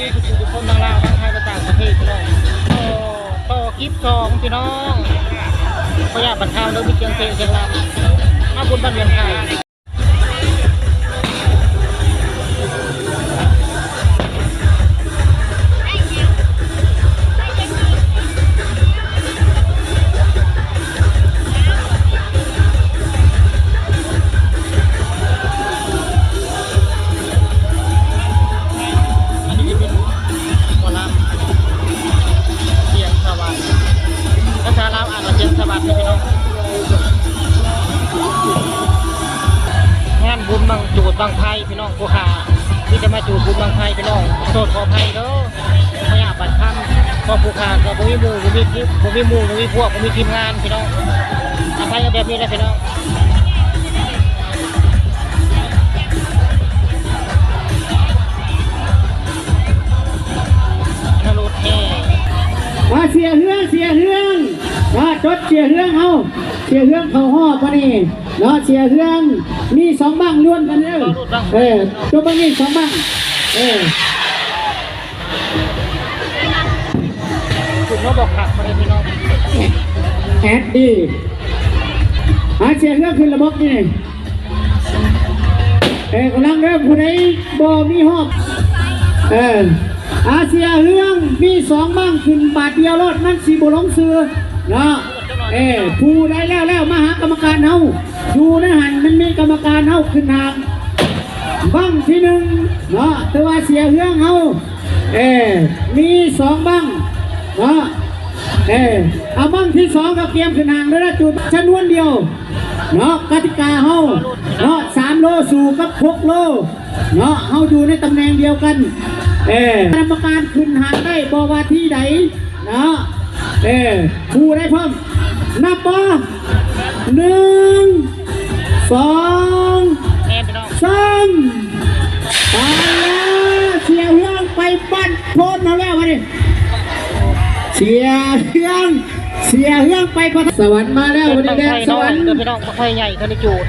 ดีทุกทุกคนทั้งลาวทั้งไทยและต่างประเทศพี่น้องต่อคลิปสองพี่น้องพยาบัตรทางแล้วมีเชียงเพลงเชียงรำมาบุญบ้านเรียนไทย โทษขออภัยเด้อไม่อยากบัดคำเพอผู้ขาดก็บ่มีมู่บ่มีทิพบ่มีมู่บ่มีพวกบ่มีทีมงานพี่น้องอภัยแบบนี้แหละพี่น้องนรุเทมาเสียเรื่องเสียเรื่องนะจดเสียเรื่องเอาเสียเรื่องเขาห่อปะนี่เนาะเสียเรื่องมีสองบ้างล้วนกันเด้อเออตัวบ้างนี่สองบ้างเออ คุณก็บอกขับมาเลยพี่น้องแอดดีหาเสียเรื่องขึ้นระบบนี่เออกำลังเริ่มผู้ใดบ่มีหอบเอออาเสียเรื่องมีสองบ้างขึ้นบาทเดียวรถนั่นสีบุลงซื้อเนาะเออผู้ใดแล้วแล้วมาหากรรมการเฮาอยู่ในหันมันมีกรรมการเฮาขึ้นทางบ้างที่หนึ่งเนาะแต่ว่าเสียเรื่องเฮาเออมีสองบ้าง เนาะเออเอาบ้างที่สองก็เตรียมขึ้นหางแล้วนะจุดชนวนเดียวเนาะกติกาเฮาเนาะสามโลสู่กับหกโลเนาะเฮาอยู่ในตำแหน่งเดียวกัน เออกรรมการขึ้นหางได้บอกว่าที่ไหนเนาะเออผู้ได้เพิ่มนับบ่หนึ่งสองแม่พี่น้องสามไปแล้วเสียเรื่องไปบ้นโพนเอาแล้ววะนี่ เสียเฮืองเสียเฮืองไปพระสวรรค์มาแล้ววันบันี้งแดไฟงสน้อวยรรค์เดี๋ยวพี่น้องบังไฟใหญ่ท่านได้จูด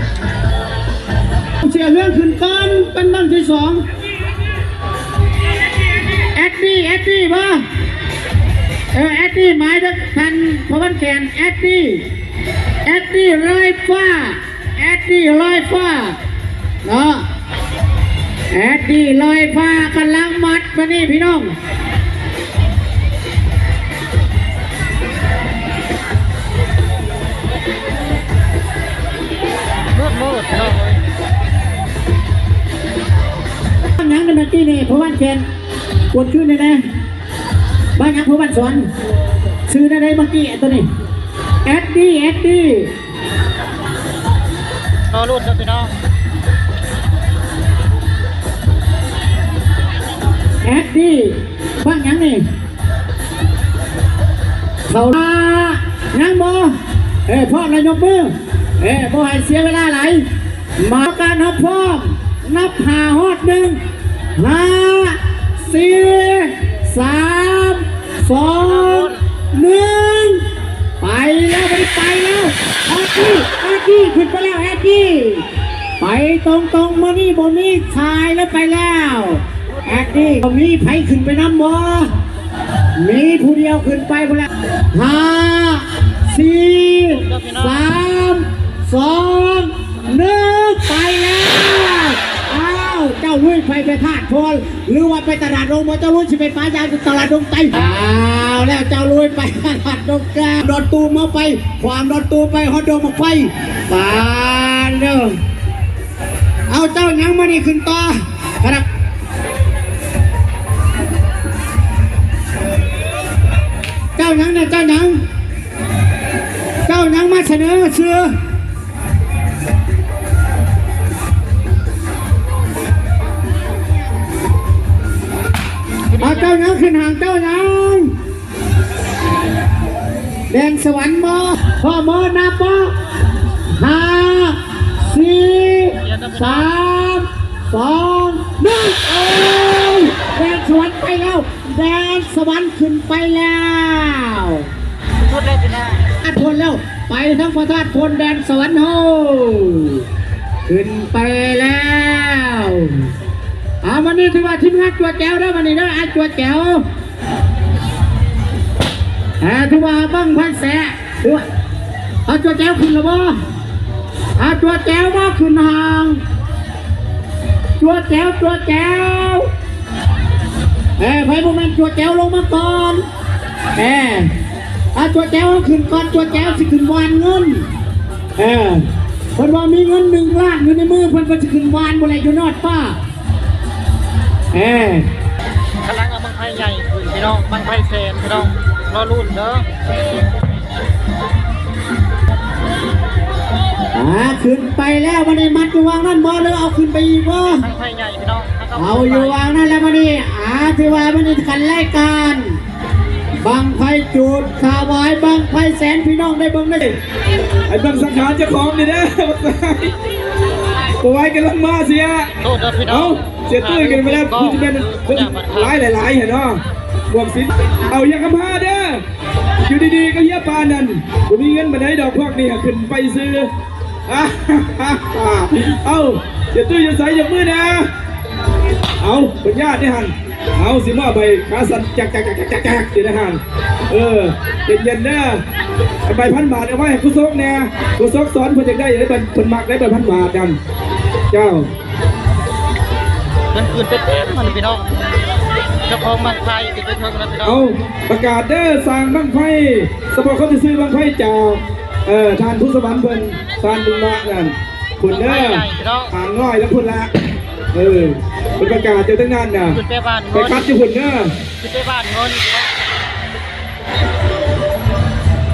เสียเฮืองขึ้นก้อนเป็นบ้างที่สองแอดดี้แอดดี้มาเออแอดดี้หมายถึงทันพระวันแขนแอดดี้แอดดี้ลอยฟ้าแอดดี้ลอยฟ้าเนาะแอดดี้ลอยฟ้ากำลังมัดมานี่พี่น้อง บ้านหยังกันเมื่อกี้นี่พระวันแขนกดขึ้นเลยนะบ้านหยังพระวันสอนซื้อได้เมื่อกี้ไอ้ตัวนี้แอดดี้แอดดี้รอรุ่นเด้อพี่น้องแอดดี้บ้านหยังนี่เขาอ่ายังบ่เอ้ยพ่อมนายกมือเอ้ยบ่ให้เสียเวลาไหลาย มาการนับพร้อมนับหาฮอดหนึ่งห้าสี่สามสองหนึ่งไปแล้วไปไปแล้วแอดดี้แอดดี้ขึ้นไปแล้วแอดดี้ไปตรงตรงมานี่บนนี้ชายแล้วไปแล้วแอดดี้ตรงนี้ไผขึ้นไปน้ำบ่มีผู้เดียวขึ้นไปพนละห้าสี่สามสองหนึ่งไปแล้วอ้าวเจ้าลุย ไปไปธาตุพลหรือว่าไปตลาดโรงพยาบาลเจ้าลุยสิไปป้ายางตลาดดงไตอ้าวแล้วเจ้าลุยไปตลาดดงกลางดอนตูมาไปความดอนตูมไปฮอดดงมาไฟปานเด้อเอาเจ้ายังมานี่ขึ้นต่อครับเจ้ายังนะเจ้ายังเจ้ายังมาเสนอเสือ เอาเจ้ายังขึ้นห่างเจ้าหยังแดนสวรรค์มอพ่อมอนับปอห้าสี่สามสองหนึ่งโอ้ยแดนสวรรค์ไปแล้ว แดนสวรรค์ขึ้นไปแล้วพูดเลยพี่น้องพระธาตุพลแล้ว ไปทั้งพระธาตุพลแดนสวรรค์โฮขึ้นไปแล้ว อาวันนี้ถือว่าทีมงานตัวแจ๋วได้วันนี้ได้อาตัวแจ๋วอ่าถือว่าบังพันแสถือว่าเอาตัวแจ๋วขึ้นแล้วบ่อาตัวแจ๋วบ่ขึ้นห่างตัวแจ๋วตัวแจ๋วเอ้ไปพวกนั้นตัวแจ๋วลงมาก่อนเอ้อาตัวแจ๋วขึ้นก่อนตัวแจ๋วสิขึ้นวานเงินเออเพิ่นว่ามีเงินหนึ่งล้านอยู่ในมือเพิ่นก็สิขึ้นวานบ่เลยอยู่นอดป้า เอ้ยกำลังเอาบังไฟใหญ่ขึ้นพี่น้องบังไฟแสนพี่น้องรอรุ่นเด้ออ่าขึ้นไปแล้ววันนี้มัดอยู่วางนั่นบ่หรือเอาขึ้นไปอีกบ่บังไฟใหญ่พี่น้องแล้วก็เอาอยู่วางนั่นแล้ววันนี้อ่าที่ว่าวันนี้กันรายการบังไฟจูดขาวายบังไฟแสนพี่น้องได้เบิ่งได้ไอ้บังสังขารเจ้าของนี่เด้อบังสังขารตัวไว้กันลังมาเสียโทษเด้อพี่น้อเอางเสียตื้อกันไปแล้วก็คุณจะเป็นคนหลายหลายๆเห็นเนาะบวกสินเอาอย่าคำพาเด้ออยู่ดีๆก็เฮียปานนั่นผมมีเงินมาได้ดอกพวกนี้ขึ้นไปซื้ออะเอาเสียตื้ออย่าใส่อย่ามือนะเอาเป็นญาตินี่หันเอาสิมาใบขาสั่นจักจักจักจักจักจักดีนะหันเออเย็นเย็นๆนะใบพันบาทเอาไว้ให้คุณซกแน่คุณซกสอนเพื่อจะได้ได้เป็นเพิ่นมักได้ใบพันบาทกันเจ้า มันคืนเป็นแสนมันพี่น้องเจ้าของบังไฟติดไปเทิงแล้วพี่น้องเอาประกาศเด้อสร้างบังไฟสปอร์ตเขาจะซื้อบังไฟจากเอ่อทานผู้สวรรค์เพิ่นทานบุญละนั่นคุณเด้อหางน้อยแล้วคุณละเออเป็นประกาศเจ้าตั้งนั้นน่ะขึ้นไปบ้านไปเงินคัดที่คุณเด้อขึ้นไปบ้านเงินพี่น้อง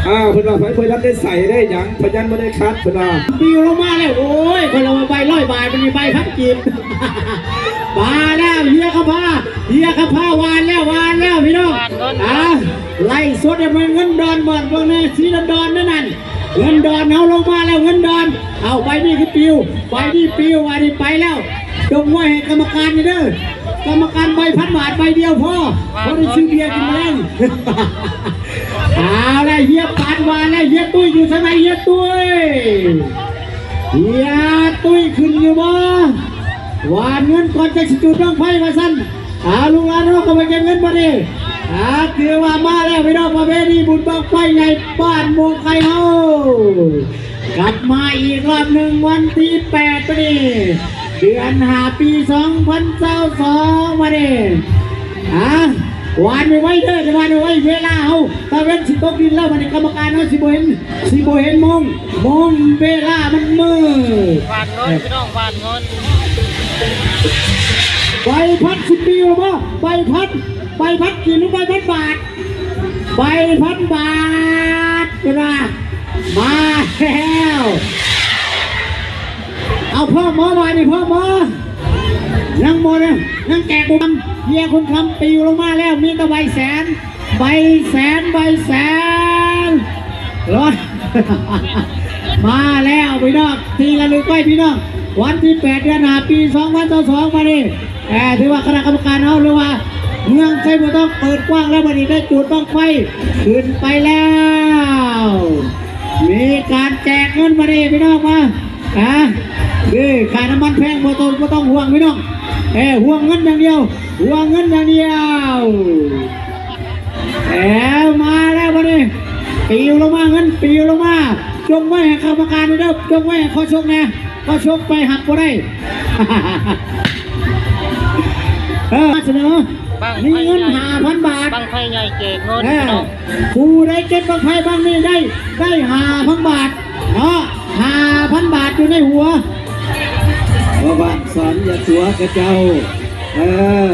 อ่าเพิ่นว่าไฟเพิ่นรับได้ใส่ได้หยังพยันบ่ได้คัดเพิ่นว่าปิวลงมาแล้วโอ้ ใบพันกีบมาแล้วเฮียกระพาเฮียกระพาวานแล้ววานแล้วพี่น้องอ่าไล่สดเนี่ยมันเงินดอนบอดพวกนี้สีดอนนั่นนั่นเงินดอนเอาลงมาแล้วเงินดอน เอาใบนี้คือปิวใบนี้ปิววันนี้ไปแล้วจงไว้ให้กรรมการนี่เด้อกรรมการใบพันบาทใบเดียวพอเพราะได้ซื้อเบียร์กินมาแล้วเอาละเฮียปานวานแล้วเฮียตุ้ยอยู่ทางไหนเฮียตุ้ย เฮียตุ้ยขึ้นอยู่บ่วานเงินก่อนจะสิจุดต้องไฟมาสั้นอาลุงหลานเราก็ไปเก็บเงินมาดิอาคือว่ามาแล้วพี่น้องประเพณีบุญบังไฟในบ้านโมงไข่เฮากลับมาอีกรอบหนึ่งวันที่แปดปดิเดือนหาปีสองพันเก้าสองมาดิอะ วานไม่ไหวเด้อจะวานไม่ไหวเวลาเอาตาเว้นสิตกดินแล้วมันกรรมการเอาสิบเห็นสิบเห็นมองมองเวลามันมือบ้านเงินพี่น้องบ้านเงินใบพัดสิบปีหรือเปล่าใบพัดใบพัดกี่หรือใบพัดบาทใบพัดบาทก็ได้มาแล้วเอาพ่อหมอมาดิพ่อหมอ นั่งโมเลยนั่งแกะบุมเฮียคุณคำปิวลงมาแล้ว มีตะใบแสน ใบแสน ใบแสนร้อยมาแล้วพี่น้องทีละลึกไว้พี่น้องวันที่แปดเดือนหาปีสองพันสองสองมาดิแอบถือว่าคณะกรรมการเอาหรือว่า เมืองไทยบ่ต้องเปิดกว้างแล้ววันนี้ได้จุดบ้างไฟขึ้นไปแล้ว มีการแจกเงินมาดิพี่น้องมา อะนี่ขายน้ำมันแพงบ่ต้องบ่ต้องห่วงพี่น้องเอ้ห่วงเงินอย่างเดียวห่วงเงินอย่างเดียวแอบมาแล้วมาดิปิวลงมาเงินปิวลงมาจงไว้ให้กรรมการเด้อจงไว้ให้ขอชกนะขอชกไปหักบ่ได้เออมาเสนอบ้างมีไฟเงินใหญ่ห้าพันบาทบ้างไฟใหญ่เจกเงินเอพี่อน้องผู้ได้เก็บบังไฟบ้างนี่ได้ได้ห้าพันบาทเนาะห้า พันบาทอยู่ในหัวว่าบ้านสอนอย่าตัวกระเจ้า เออ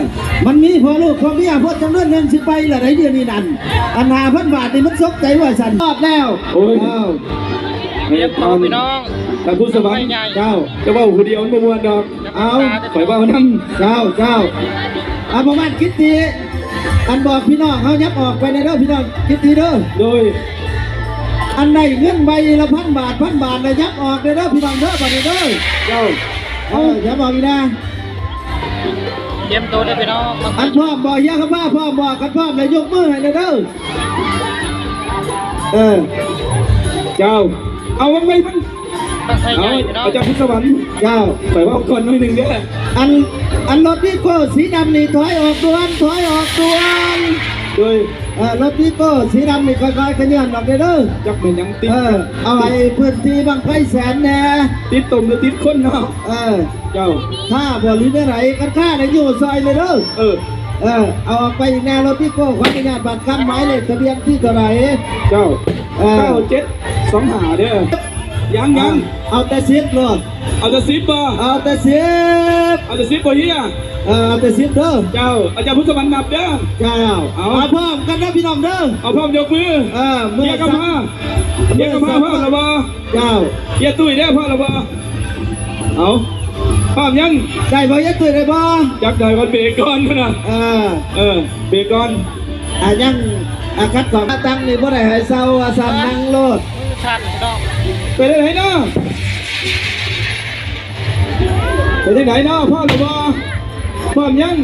มันมีพอลูกพอเมียพอจำนวนเงินสิไปละไรเดือนนี้นั่นอันห้าพันบาทนี่มันซกใจว่าสันรอบแล้วโอ้ยเอ้าเรียบร้อยพี่น้องท่านผู้สวรรค์ใหญ่เจ้าจะว่าผู้เดียวมันบ่ม่วนดอก เอาข่อยเว่านำเจ้าเจ้าอาประมาณคิดดีอันบอกพี่น้องเขายับออกไปในเด้อพี่น้องคิดดีเด้อโดย อันใดเงินใบละพันบาทพันบาทเลยยับออกเลยเด้อพี่น้องเด้อบัดนี้เด้อเจ้าเออยับออกอีกนะเตรียมตัวได้พี่น้องบ้างไฟอันพร้อมบอกเฮียครับว่าพร้อมบอกกันพร้อมเลยยกมือให้เลยเด้อเออเจ้า เอาวังไว้มันบ้างไฟใหเอาญ่พี่น้องเอาจากผู้สวรรค์เจ้าข่อยว่าก่อนหน่อยหนึงเด้ออันอันรถที่โก้สีดำนี่ถอยออกด่วนถอยออกด่วน โดยเออรถที่โก้สีดำนี่ค่อยๆขยันออกเด้อเด้อจักเป็นหยังติดเออเอาไอ้พื้นที่บางไฟแสนแน่ติดตุ่มหรือติดคนเนาะเออเจ้าถ้าบ่หรือได้ไหนกันค่าได้อยู่ซอยเลยเด้อเออเออเอาออกไปอีกแนวรถพี่โก้ขออนุญาตบัตรคำหมายเลขทะเบียนที่เท่าไหร่เจ้าเออเก้าเจ็ดสองหาเด้อ ยังยังเอาแต่ซิปรถเอาจะซิปบ่เอาแต่ซิปเอาจะซิปบ่เฮียเออเอาแต่ซิปเด้อเจ้าอาจารย์พุทธวันนับเด้อเจ้าเอาเอาพร้อมกันนะพี่น้องเด้อเอาพร้อมยกมือเออเมื่เฮีอยกับสักมาเฮียกับมาพ่อละบ่เจ้าเฮียตุ้ยได้อพ่อละบ่เอาพร้อมยังได้บ่ยัดตื่นได้บ่จักได้วันเบรกก่อนพุ่นน่ะเออเออเบรกก่อนอะยังอาคัดก่อนตั้งนี่บ่ได้ให้เศร้าอาสันนั่งโลดมือชันพี่น้อง ไปได้ไหนเนาะไปได้ไหนเนาะพ่อละบ่พร้อมยัง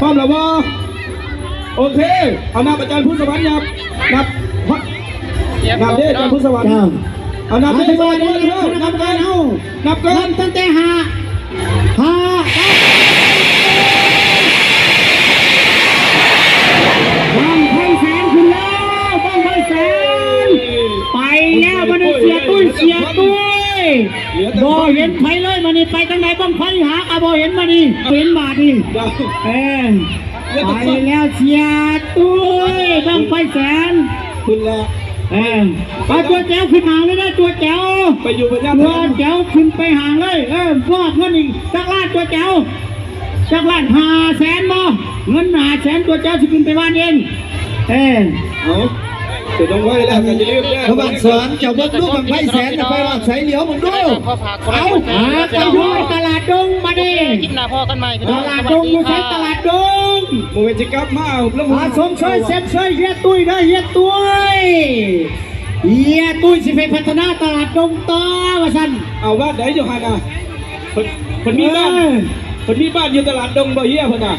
พร้อมละบ่โอเคเอานับอาจารย์พุทธวันนับนับฮะเตรียมนับตัวเด้อพี่อาน้จาอรงย์พุทธวันเจ้าเอานับนับเด้ไปอบ่นับได้เด้อนันับบกักันนเอานับกันนับตั้งแต่ห้าห้า แล้วมันเสียตุ้ยเสียตุ้ยบ่เห็นไฟเลยมันนี่ไปทางไหนบ้างไฟหาอะบ่เห็นมานี่เห็นบาดนี่เดี๋ยวเออไปแล้วเสียตุ้ยบ้างไฟแสนคุณละเออไปตัวแจ๋วขึ้นหางเลยนะตัวแจ๋วไปอยู่ประเทศตัวไทยแจ๋วขึ้นไปหางเลยเออมอบเงินอีกจักล้านตัวแจ๋วจักล้านห้าแสนบ่เงินห้าแสนตัวแจ๋วสิขึ้นไปบ้านเองเออ เอาเดี๋ยวต้องไว้แล้วกันจะลืมเด้อเขาบังสอนเจ้าเบิ้งดูบังไฟแสนจะไปว่าใส่เหลียวมึงดูขอฝากคนละเอาคนหาไปดูตลาดดงมาดิคลิปหน้าพ่อกันใหม่พี่ตน้องลาดดงอยู่ใช้ตลาดดงโมเวจิกลับมาแล้วมาสมช่วยเซ็นช่วยเฮียตุ้ยเด้อเฮียตุ้ยเฮียตุ้ยสิไปพัฒนาตลาดดงต่อว่าซั่นเอาว่าไหนอยู่หันอะคนคนมีบ้านเออคนมีบ้านอยู่ตลาดดงบ่เฮียเพิ่นน่ะ